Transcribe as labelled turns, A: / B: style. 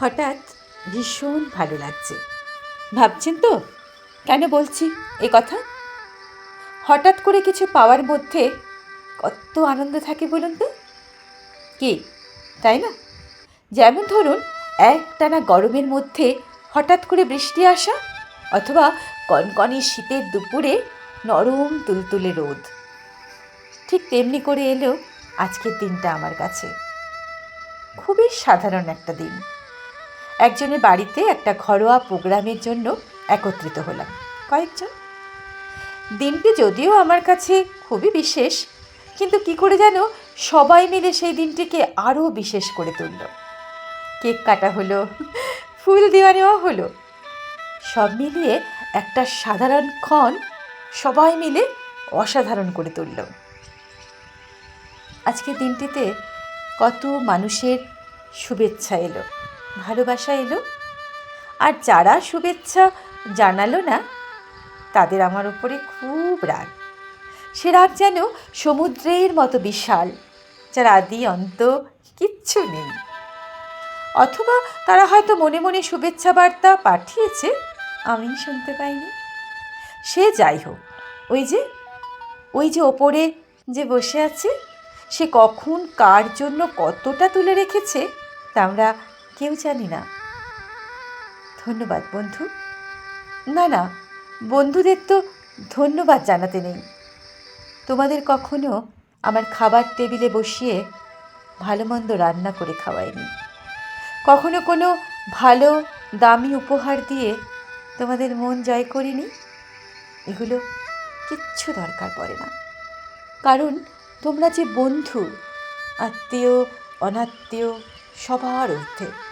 A: হঠাৎ ভীষণ ভালো লাগছে। ভাবছেন তো? কেন বলছি এ কথা? হঠাৎ করে কিছু পাওয়ার মধ্যে কত আনন্দ থাকে বলুন তো? কি, তাই না? যেমন ধরুন, একটানা গরমের মধ্যে হঠাৎ করে বৃষ্টি আসা অথবা কনকনে শীতের দুপুরে নরম তুলতুলে রোদ। ঠিক তেমনি করে এলো আজকের দিনটা আমার কাছে। খুবই সাধারণ একটা দিন। একজনের বাড়িতে একটা ঘরোয়া প্রোগ্রামের জন্য একত্রিত হলাম। কয়েকজন। দিনটি যদিও আমার কাছে খুবই বিশেষ, কিন্তু কি করে যেন সবাই মিলে সেই দিনটিকে আরও বিশেষ করে তুলল। কেক কাটা হলো, ফুল দেওয়া নেওয়া হলো, সব মিলিয়ে একটা সাধারণ ক্ষণ সবাই মিলে অসাধারণ করে তুলল। আজকের দিনটিতে কত মানুষের শুভেচ্ছা এলো। ভালোবাসা এলো? আর যারা শুভেচ্ছা জানালো না, তাদের আমার উপরে খুব রাগ। সে রাগ যেন সমুদ্রের মতো বিশাল, যার আদি অন্ত কিচ্ছু নেই। অথবা তারা হয়তো মনে মনে শুভেচ্ছা বার্তা পাঠিয়েছে, আমি শুনতে পাইনি। সে যাই হোক, ওই যে ওই যে ওপরে যে বসে আছে, সে কখন কার জন্য কতটা তুলে রেখেছে, তা আমরা কেউ জানি না। ধন্যবাদ, বন্ধু। না না, বন্ধুদের তো ধন্যবাদ জানাতে নেই। তোমাদের কখনো আমার খাবার টেবিলে বসিয়ে ভালো মন্দ রান্না করে খাওয়াইনি। কখনো কোনো ভালো, দামি উপহার দিয়ে তোমাদের মন জয় করিনি? এগুলো কিচ্ছু দরকার পড়ে না। কারণ তোমরা যে বন্ধু, আত্মীয়, অনাত্মীয়, সবার ঊর্ধ্বে।